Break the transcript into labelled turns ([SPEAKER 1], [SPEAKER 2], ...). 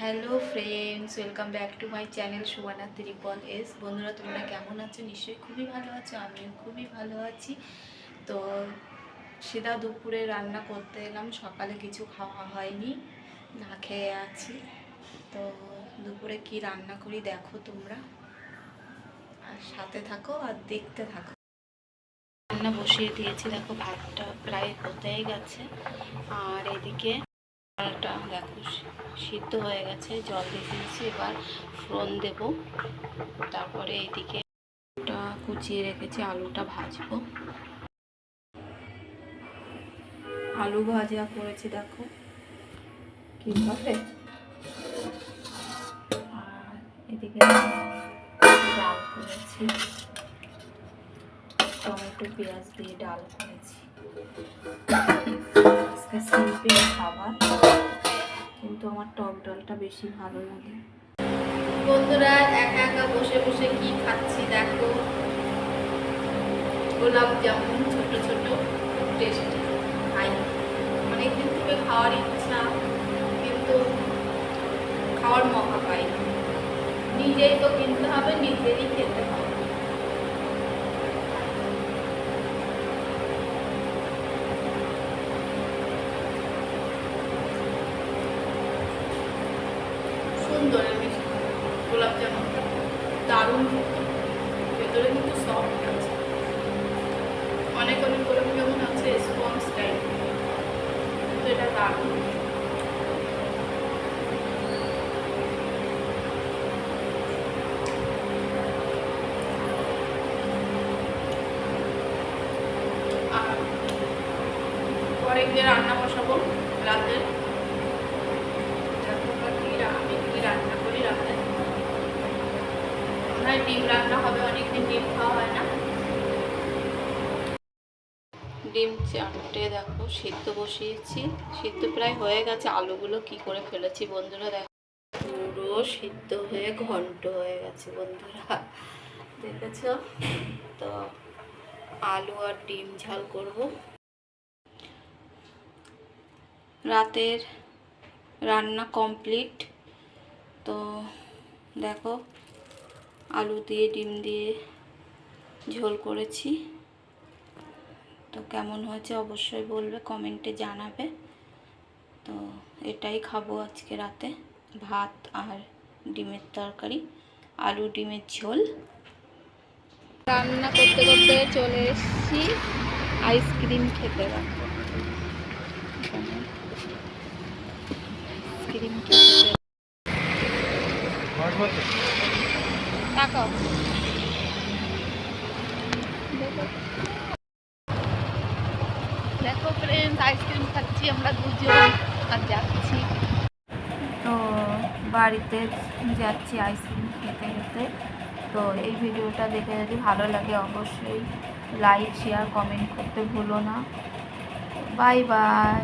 [SPEAKER 1] Hello friends welcome back to my channel Subana triple S বন্ধুরা তোমরা কেমন আছো? নিশ্চয়ই খুবই ভালো আছো, আমিও খুবই ভালো আছি। তো সেটা দুপুরে রান্না করতে এলাম, সকালে কিছু খাওয়া হয়নি, না খেয়ে আছি। তো দুপুরে কি রান্না করি দেখো তোমরা। আর সাথে থাকো আর দেখতে থাকো। রান্না বসিয়ে দিয়েছি, দেখো ভাতটা প্রায় হতেই গেছে। আর এদিকে ডালটা দেখো সিদ্ধ হয়ে গেছে, জল দিয়ে দিয়েছি, এবার ফোড়ন দেব। তারপরে এইদিকে আলুটা কুচিয়ে রেখেছি, আলুটা ভাজবো। আলু ভাজা করেছি, দেখো। কীভাবে আর এদিকে ডাল করেছি। টমেটো, পেঁয়াজ দিয়ে ডাল করেছি। আজকে সিম্পল খাবার, কিন্তু আমার টক ডালটা বেশি ভালো লাগে। বন্ধুরা, একা একা বসে বসে কি খাচ্ছি দেখো। গোলাপ জামুন, ছোট ছোট টেস্টি খাই অনেকদিন থেকে খাওয়ার ইচ্ছা, কিন্তু খাওয়ার মকা পাই। নিজেই তো কিনতে হবে, নিজেরই খেতে হবে। মিষ্টি। গোলাপ জামুনটা দারুণ ভেতরে কিন্তু সফট আছে। অনেক অনেক গোলাপ জামুন আছে স্পঞ্জ টাইপ কিন্তু এটা দারুণ। পরে গিয়ে রান্না বসাবো রাতে দেখো আমরা কি রা- আমি কি রান্না করি রাতে হয়, ডিম রান্না হবে, অনেকদিন ডিম খাওয়া হয় না। ডিম চারটে দেখো, সিদ্ধ বসিয়েছি। সিদ্ধ প্রায় হয়ে গেছে, আলুগুলো কি করে ফেলেছি বন্ধুরা দেখো। পুরো সিদ্ধ হয়ে, ঘন্ট হয়ে গেছে বন্ধুরা। দেখেছ? তো আলু আর ডিম ঝাল করব। রাতের রান্না কমপ্লিট। তো দেখো আলু দিয়ে ডিম দিয়ে ঝোল করেছি। তো কেমন হয়েছে অবশ্যই বলবে কমেন্টে জানাবে। তো এটাই খাব আজকে রাতে ভাত আর ডিমের তরকারি আলু ডিমের ঝোল। রান্না করতে করতে চলে এসেছি আইসক্রিম খেতে রাখব। আইসক্রিম খেতে তাকাও দেখো ফ্রেন্ডস আইসক্রিম খাচ্ছি, আমরা দুজন আর যাচ্ছি। তো বাড়িতে যাচ্ছি আইসক্রিম খেতে খেতে। তো এই ভিডিওটা দেখে যদি ভালো লাগে অবশ্যই লাইক শেয়ার কমেন্ট করতে ভুলো না। Bye bye